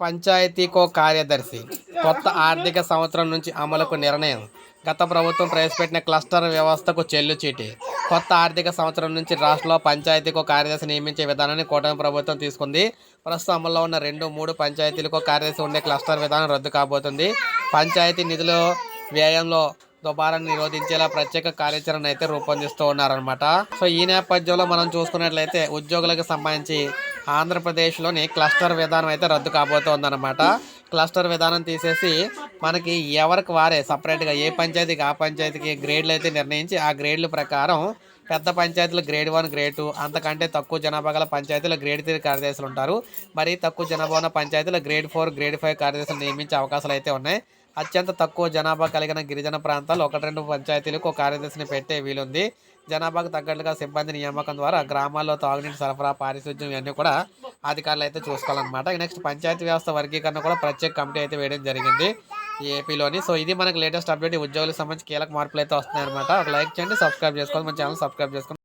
పంచాయతీకో కార్యదర్శి. కొత్త ఆర్థిక సంవత్సరం నుంచి అమలుకు నిర్ణయం. గత ప్రభుత్వం ప్రవేశపెట్టిన క్లస్టర్ వ్యవస్థకు చెల్లుచీటి కొత్త ఆర్థిక సంవత్సరం నుంచి రాష్ట్రంలో పంచాయతీకో కార్యదర్శి నియమించే విధానాన్ని కూటమి ప్రభుత్వం తీసుకుంది. ప్రస్తుతం అమల్లో ఉన్న రెండు మూడు పంచాయతీలకు కార్యదర్శి ఉండే క్లస్టర్ విధానం రద్దు కాబోతుంది. పంచాయతీ నిధుల వ్యయంలో దుబారాన్ని నిరోధించేలా ప్రత్యేక కార్యాచరణ అయితే రూపొందిస్తూ ఉన్నారనమాట సో ఈ నేపథ్యంలో మనం చూసుకున్నట్లయితే ఉద్యోగులకు సంబంధించి ఆంధ్రప్రదేశ్లోని క్లస్టర్ విధానం అయితే రద్దు కాబోతోందనమాట క్లస్టర్ విధానం తీసేసి మనకి ఎవరికి వారే సపరేట్గా ఏ పంచాయతీకి ఆ పంచాయతీకి గ్రేడ్లు అయితే నిర్ణయించి ఆ గ్రేడ్ల ప్రకారం పెద్ద పంచాయతీలు గ్రేడ్ వన్ గ్రేడ్ టూ అంతకంటే తక్కువ జనాభా గల పంచాయతీలు గ్రేడ్ త్రీ కార్యదర్శులు ఉంటారు. మరి తక్కువ జనాభా ఉన్న పంచాయతీలు గ్రేడ్ ఫోర్ గ్రేడ్ ఫైవ్ కార్యదర్శులు నియమించే అవకాశాలు అయితే ఉన్నాయి. అత్యంత తక్కువ జనాభా కలిగిన గిరిజన ప్రాంతాలు ఒకటి రెండు పంచాయతీలకు ఒక కార్యదర్శిని పెట్టే వీలుంది. జనాభాకు తగ్గట్టుగా సిబ్బంది నియామకం ద్వారా గ్రామాల్లో తాగునీటి సరఫరా పారిశుద్ధ్యం ఇవన్నీ కూడా అధికారులు అయితే చూసుకోవాలన్నమాట. నెక్స్ట్ పంచాయతీ వ్యవస్థ వర్గీకరణ కూడా ప్రత్యేక కమిటీ అయితే వేయడం జరిగింది ఏపీలోని. సో ఇది మనకి లేటెస్ట్ అప్డేట్. ఉద్యోగులకు సంబంధించి కీలక మార్పులు అయితే వస్తున్నాయన్నమాట. ఒక లైక్ చేయండి సబ్స్క్రైబ్ చేసుకోండి మన ఛానల్ సబ్స్క్రైబ్ చేసుకోండి.